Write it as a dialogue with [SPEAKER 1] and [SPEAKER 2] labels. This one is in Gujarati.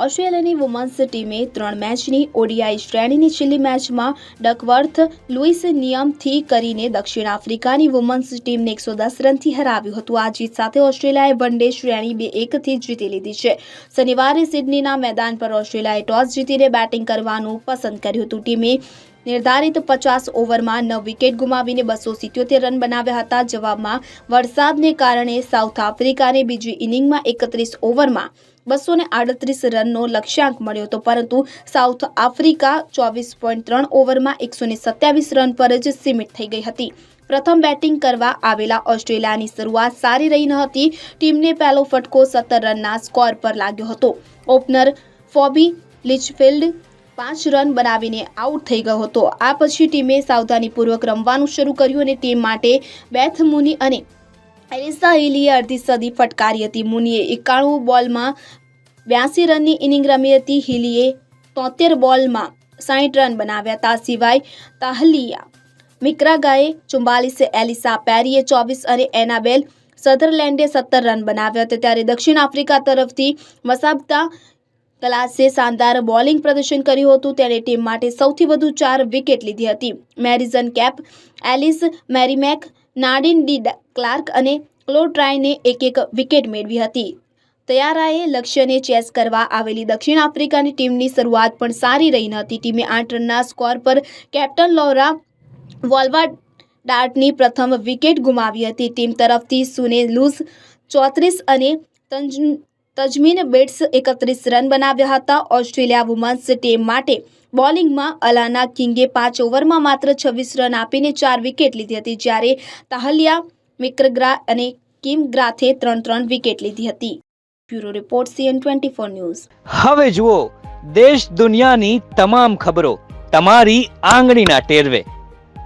[SPEAKER 1] ઓસ્ટ્રેલિયાની વુમન્સ ટીમે ત્રણ મેચની ઓડીઆઈ શ્રેણીની છેલ્લી મેચમાં ડકવર્થ લુઇસ નિયમથી કરીને દક્ષિણ આફ્રિકાની વુમન્સ ટીમને એકસો દસ રનથી હરાવ્યું હતું. આ જીત સાથે ઓસ્ટ્રેલિયાએ વન ડે શ્રેણી બે એકથી જીતી લીધી છે. શનિવારે સિડનીના મેદાન પર ઓસ્ટ્રેલિયાએ ટોસ જીતીને બેટિંગ કરવાનું પસંદ કર્યું હતું. ટીમે નિર્ધારિત પચાસ ઓવરમાં નવ વિકેટ ગુમાવીને બસો સિત્યોતેર રન બનાવ્યા હતા. જવાબમાં વરસાદને કારણે સાઉથ આફ્રિકાને બીજી ઇનિંગમાં એકત્રીસ ઓવરમાં બસો ને આડત્રીસ રનનો લક્ષ્યાંક મળ્યો હતો, પરંતુ સાઉથ આફ્રિકા ચોવીસ પોઈન્ટ ત્રણ ઓવરમાં એકસો ને સત્યાવીસ રન પર જ સીમિત થઈ ગઈ હતી. પ્રથમ બેટિંગ કરવા આવેલા ઓસ્ટ્રેલિયાની શરૂઆત સારી રહી ન હતી. ટીમને પહેલો ફટકો સત્તર રનના સ્કોર પર લાગ્યો હતો. ઓપનર ફોબી લિચફિલ્ડ પાંચ રન બનાવીને આઉટ થઈ ગયો હતો. આ પછી ટીમે સાવધાનીપૂર્વક રમવાનું શરૂ કર્યું અને ટીમ માટે બેથ મુની અને એલિસા હિલીએ અડધી સદી ફટકારી હતી. મુનીએ એકાણું બોલમાં બ્યાસી રનની ઇનિંગ રમી હતી. હિલીએ તોતેર બોલમાં સાહીઠ રન બનાવ્યા હતા. સિવાય તાહલિયા મિક્રાગાએ ચુમ્બાલીસે એલિસા પેરીએ ચોવીસ અને એનાબેલ સધરલેન્ડે સત્તર રન બનાવ્યા હતા. ત્યારે દક્ષિણ આફ્રિકા તરફથી મસાબતા કલાસે શાનદાર બોલિંગ પ્રદર્શન કર્યું હતું. તેણે ટીમ માટે સૌથી વધુ ચાર વિકેટ લીધી હતી. Marizanne Kapp Eliz Mari Marx Nadine de Klerk અને ક્લોટ્રાયને એક એક વિકેટ મેળવી હતી. તૈયારાએ લક્ષ્યને ચેસ કરવા આવેલી દક્ષિણ આફ્રિકાની ટીમની શરૂઆત પણ સારી રહી ન હતી. ટીમે આઠ રનના સ્કોર પર કેપ્ટન લોરા વોલ્વા ડાર્ટની પ્રથમ વિકેટ ગુમાવી હતી. ટીમ તરફથી સુને લૂઝ ચોત્રીસ અને તંજ તજમીન બેટ્સ એકત્રીસ રન બનાવ્યા હતા. ઓસ્ટ્રેલિયા વુમન્સ ટીમ માટે બોલિંગમાં અલાના કિંગે પાંચ ઓવરમાં માત્ર છવ્વીસ રન આપીને ચાર વિકેટ લીધી હતી, જ્યારે તાહલિયા મિક્રગ્રા અને કિમ ગ્રાથે ત્રણ ત્રણ વિકેટ લીધી હતી. Bureau report CN twenty four news.
[SPEAKER 2] હવે જુઓ, દેશ દુનિયાની તમામ ખબરો તમારી આંગળીના ટેરવે.